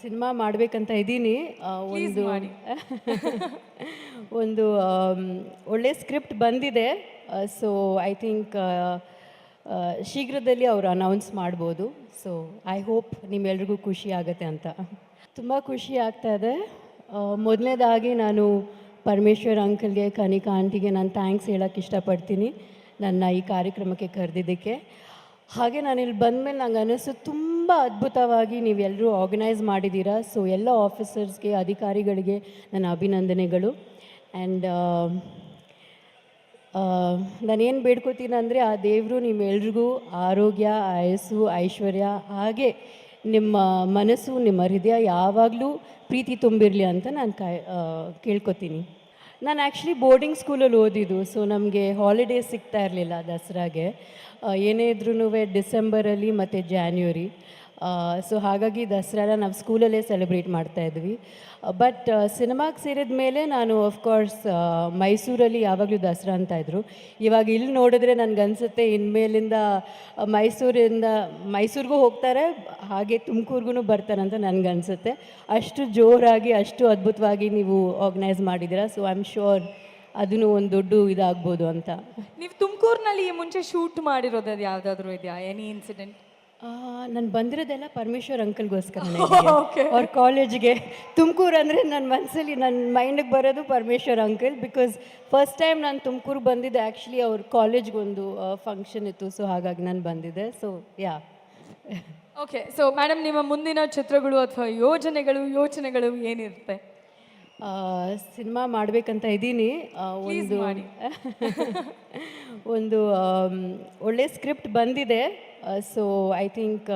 Cinema ಮಾಡಬೇಕಂತ ಇದ್ದೀನಿ. ಒಂದು ಒಂದು ಒಳ್ಳೆ ಸ್ಕ್ರಿಪ್ಟ್ ಬಂದಿದೆ. ಸೊ ಐ ಥಿಂಕ್ ಶೀಘ್ರದಲ್ಲಿ ಅವರು ಅನೌನ್ಸ್ ಮಾಡ್ಬೋದು. ಸೊ ಐ ಹೋಪ್ ನಿಮ್ಮೆಲ್ರಿಗೂ ಖುಷಿ ಆಗುತ್ತೆ ಅಂತ. ತುಂಬ ಖುಷಿ ಆಗ್ತಾ ಇದೆ. ಮೊದಲನೇದಾಗಿ ನಾನು ಪರಮೇಶ್ವರ್ ಅಂಕಲ್ಗೆ ಕನಿಕಾ ಆಂಟಿಗೆ ನಾನು ಥ್ಯಾಂಕ್ಸ್ ಹೇಳೋಕ್ಕೆ ಇಷ್ಟಪಡ್ತೀನಿ. ನನ್ನ ಈ ಕಾರ್ಯಕ್ರಮಕ್ಕೆ ಕರೆದಿದ್ದಕ್ಕೆ. ಹಾಗೆ ನಾನು ಇಲ್ಲಿ ಬಂದಮೇಲೆ ನಂಗೆ ಅನಿಸ್ತು ತುಂಬ ಅದ್ಭುತವಾಗಿ ನೀವೆಲ್ಲರೂ ಆರ್ಗನೈಸ್ ಮಾಡಿದ್ದೀರಾ. ಸೊ ಎಲ್ಲ ಆಫೀಸರ್ಸ್ಗೆ ಅಧಿಕಾರಿಗಳಿಗೆ ನನ್ನ ಅಭಿನಂದನೆಗಳು. ಆ್ಯಂಡ್ ನಾನೇನು ಬೇಡ್ಕೋತೀನಿ ಅಂದರೆ ಆ ದೇವರು ನಿಮ್ಮೆಲ್ರಿಗೂ ಆರೋಗ್ಯ, ಆಯಸ್ಸು, ಐಶ್ವರ್ಯ, ಹಾಗೆ ನಿಮ್ಮ ಮನಸ್ಸು, ನಿಮ್ಮ ಹೃದಯ ಯಾವಾಗಲೂ ಪ್ರೀತಿ ತುಂಬಿರಲಿ ಅಂತ ನಾನು ಕಾಯ್ ಕೇಳ್ಕೊತೀನಿ. ನಾನು ಆ್ಯಕ್ಚುಲಿ ಬೋರ್ಡಿಂಗ್ ಸ್ಕೂಲಲ್ಲಿ ಓದಿದ್ದು ಸೊ ನಮಗೆ ಹಾಲಿಡೇ ಸಿಗ್ತಾ ಇರಲಿಲ್ಲ ದಸರಾಗೆ. ಏನೇ ಇದ್ರೂ ಡಿಸೆಂಬರಲ್ಲಿ ಮತ್ತು ಜಾನ್ವರಿ ಸೊ ಹಾಗಾಗಿ ದಸರಾನ ನಾವು ಸ್ಕೂಲಲ್ಲೇ ಸೆಲೆಬ್ರೇಟ್ ಮಾಡ್ತಾ ಇದ್ವಿ. ಬಟ್ ಸಿನಿಮಾಗೆ ಸೇರಿದ ಮೇಲೆ ನಾನು ಆಫ್ಕೋರ್ಸ್ ಮೈಸೂರಲ್ಲಿ ಯಾವಾಗಲೂ ದಸರಾ ಅಂತ ಇದ್ರು. ಇವಾಗ ಇಲ್ಲಿ ನೋಡಿದ್ರೆ ನನಗನ್ಸುತ್ತೆ ಇನ್ಮೇಲಿಂದ ಮೈಸೂರಿಂದ, ಮೈಸೂರಿಗೂ ಹೋಗ್ತಾರೆ, ಹಾಗೆ ತುಮಕೂರ್ಗೂ ಬರ್ತಾರೆ ಅಂತ ನನಗನ್ಸುತ್ತೆ. ಅಷ್ಟು ಜೋರಾಗಿ, ಅಷ್ಟು ಅದ್ಭುತವಾಗಿ ನೀವು ಆರ್ಗನೈಸ್ ಮಾಡಿದ್ದೀರಾ ಸೊ ಐ ಆಮ್ ಶೋರ್ ಅದನ್ನು ಒಂದು ದೊಡ್ಡ ಇದಾಗ್ಬೋದು ಅಂತ. ನೀವು ತುಮಕೂರಿನಲ್ಲಿ ಮುಂಚೆ ಶೂಟ್ ಮಾಡಿರೋದು ಯಾವುದಾದ್ರೂ ಇದೆಯಾ? ಎನಿ ಇನ್ಸಿಡೆಂಟ್ ನಾನು ಬಂದಿರೋದೆಲ್ಲ ಪರಮೇಶ್ವರ್ ಅಂಕಲ್ಗೋಸ್ಕರ ಓಕೆ ಅವ್ರ ಕಾಲೇಜ್ಗೆ ತುಮಕೂರು ಅಂದರೆ ನನ್ನ ಮನಸ್ಸಲ್ಲಿ ನನ್ನ ಮೈಂಡಿಗೆ ಬರೋದು Parameshwar uncle because first time ನಾನು ತುಮಕೂರು ಬಂದಿದ್ದೆ ಆ್ಯಕ್ಚುಲಿ ಅವ್ರ ಕಾಲೇಜ್ಗೊಂದು ಫಂಕ್ಷನ್ ಇತ್ತು ಸೊ ಹಾಗಾಗಿ ನಾನು ಬಂದಿದ್ದೆ. So yeah okay so madam ನಿಮ್ಮ ಮುಂದಿನ ಚಿತ್ರಗಳು ಅಥವಾ ಯೋಜನೆಗಳು ಯೋಚನೆಗಳು ಏನಿರುತ್ತೆ? ಸಿನಿಮಾ ಮಾಡಬೇಕಂತ ಇದ್ದೀನಿ. ಒಂದು ಒಂದು ಒಳ್ಳೆ ಸ್ಕ್ರಿಪ್ಟ್ ಬಂದಿದೆ. ಸೊ ಐ ಥಿಂಕ್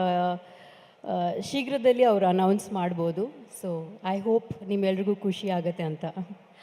ಶೀಘ್ರದಲ್ಲಿ ಅವರು ಅನೌನ್ಸ್ ಮಾಡ್ಬೋದು. ಸೊ ಐ ಹೋಪ್ ನಿಮ್ಮೆಲ್ರಿಗೂ ಖುಷಿ ಆಗುತ್ತೆ ಅಂತ.